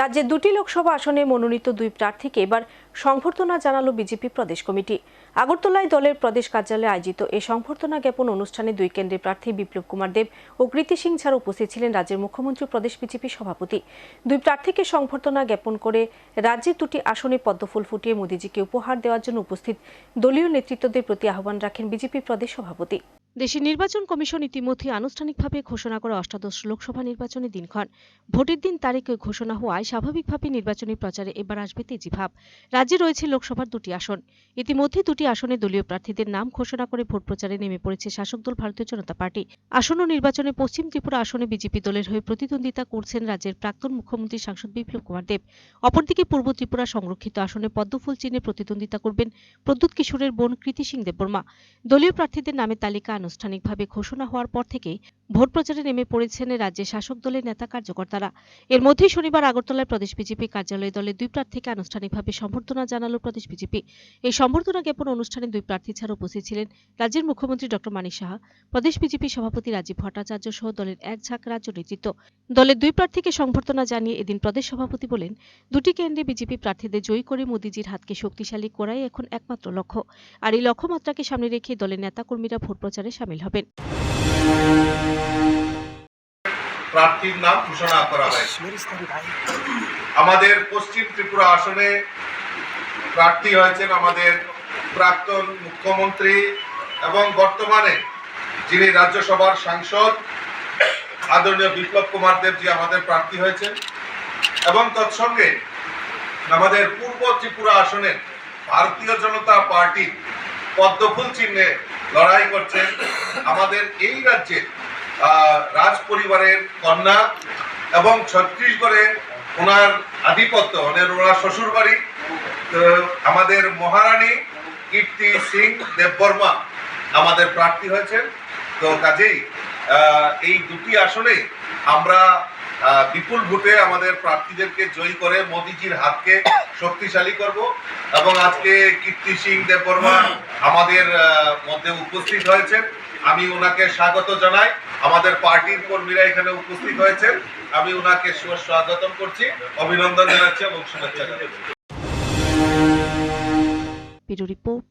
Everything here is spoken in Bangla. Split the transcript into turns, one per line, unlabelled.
রাজ্যের দুটি লোকসভা আসনে মনোনীত দুই প্রার্থীকে এবার সংবর্ধনা জানালো বিজেপি প্রদেশ কমিটি। আগরতলায় দলের প্রদেশ কার্যালয়ে আয়োজিত এই সংবর্ধনা জ্ঞাপন অনুষ্ঠানে দুই কেন্দ্রের প্রার্থী বিপ্লব কুমার দেব ও কৃতি সিং ছাড়া উপস্থিত ছিলেন রাজ্যের মুখ্যমন্ত্রী প্রদেশ বিজেপি সভাপতি। দুই প্রার্থীকে সংবর্ধনা জ্ঞাপন করে রাজ্যের দুটি আসনে পদ্মফুল ফুটিয়ে মোদিজিকে উপহার দেওয়ার জন্য উপস্থিত দলীয় নেতৃত্বদের প্রতি আহ্বান রাখেন বিজেপি প্রদেশ সভাপতি। দেশের নির্বাচন কমিশন ইতিমধ্যে আনুষ্ঠানিকভাবে ঘোষণা করা অষ্টাদশ লোকসভা নির্বাচনের দিনক্ষণ। ভোটের দিন তারিখ ঘোষণা হওয়ায় স্বাভাবিকভাবে নির্বাচনী প্রচারে এবার আসবে তেজি ভাব রাজ্যে রয়েছে লোকসভার দুটি আসন। ইতিমধ্যে দুটি আসনে দলীয় প্রার্থীদের নাম ঘোষণা করে ভোট প্রচারে নেমে পড়েছে শাসক দল ভারতীয় জনতা পার্টি। আসন্ন নির্বাচনে পশ্চিম ত্রিপুরা আসনে বিজেপি দলের হয়ে প্রতিদ্বন্দ্বিতা করছেন রাজ্যের প্রাক্তন মুখ্যমন্ত্রী সাংসদ বিপ্লব কুমার দেব। অপরদিকে পূর্ব ত্রিপুরা সংরক্ষিত আসনে পদ্মফুল চিহ্নে প্রতিদ্বন্দ্বিতা করবেন প্রদ্যুৎ কিশোরের বোন কৃতি সিং দেববর্মা। দলীয় প্রার্থীদের নামের তালিকা আনুষ্ঠানিকভাবে ঘোষণা হওয়ার পর থেকেই ভোট প্রচারে নেমে পড়েছেন রাজ্যের শাসক দলের নেতা কার্যকর্তারা। এর মধ্যেই শনিবার আগরতলায় প্রদেশ বিজেপি কার্যালয়ে দলের দুই প্রার্থীকে আনুষ্ঠানিকভাবে সম্বর্ধনা জানালো প্রদেশ বিজেপি। এই সম্বর্ধনা জ্ঞাপন অনুষ্ঠানে দুই প্রার্থী ছাড়া উপস্থিত ছিলেন রাজ্যের মুখ্যমন্ত্রী ডক্টর মানিক সাহা, প্রদেশ বিজেপি সভাপতি রাজীব ভট্টাচার্য সহ দলের এক ঝাঁক রাজ্য নেতৃত্ব। দলের দুই প্রার্থীকে সংবর্ধনা জানিয়ে এদিন প্রদেশ সভাপতি বলেন, দুটি কেন্দ্রে বিজেপি প্রার্থীদের জয়ী করে মোদিজির হাতকে শক্তিশালী করাই এখন একমাত্র লক্ষ্য। আর এই লক্ষ্যমাত্রাকে সামনে রেখে দলের নেতাকর্মীরা ভোট প্রচারে সামিল হবেন।
প্রার্থীর নাম ঘোষণা করা হয়েছে। আমাদের পশ্চিম ত্রিপুরা আসনে প্রার্থী হয়েছেন আমাদের প্রাক্তন মুখ্যমন্ত্রী এবং বর্তমানে যিনি রাজ্যসভার সাংসদ আদরণীয় বিপ্লব কুমার দেবজি আমাদের প্রার্থী হয়েছেন এবং তৎসঙ্গে আমাদের পূর্ব ত্রিপুরা আসনের ভারতীয় জনতা পার্টি পদ্মফুল চিহ্নে লড়াই করছেন আমাদের এই রাজ্যে আহ, রাজ পরিবারের কন্যা এবং ছত্তিশগড়ে ওনার আধিপত্য মানে ওনার শ্বশুর বাড়ি তো আমাদের মহারানী কীর্তি সিং দেববর্মা আমাদের প্রার্থী হয়েছেন। তো কাজেই এই দুটি আসনে আমরা বিপুল ভোটে আমাদের প্রার্থীদেরকে জয়ী করে মোদিজির হাতকে শক্তিশালী করব এবং আজকে কীর্তি সিং দেববর্মা আমাদের মধ্যে উপস্থিত হয়েছেন। আমি ওনাকে স্বাগত জানাই। আমাদের পার্টির কর্মীরা এখানে উপস্থিত হয়েছেন। আমি ওনাকে স্বাগতম করছি। অভিনন্দন জানাচ্ছি এবং শুভেচ্ছা জানাচ্ছি।
রিপোর্ট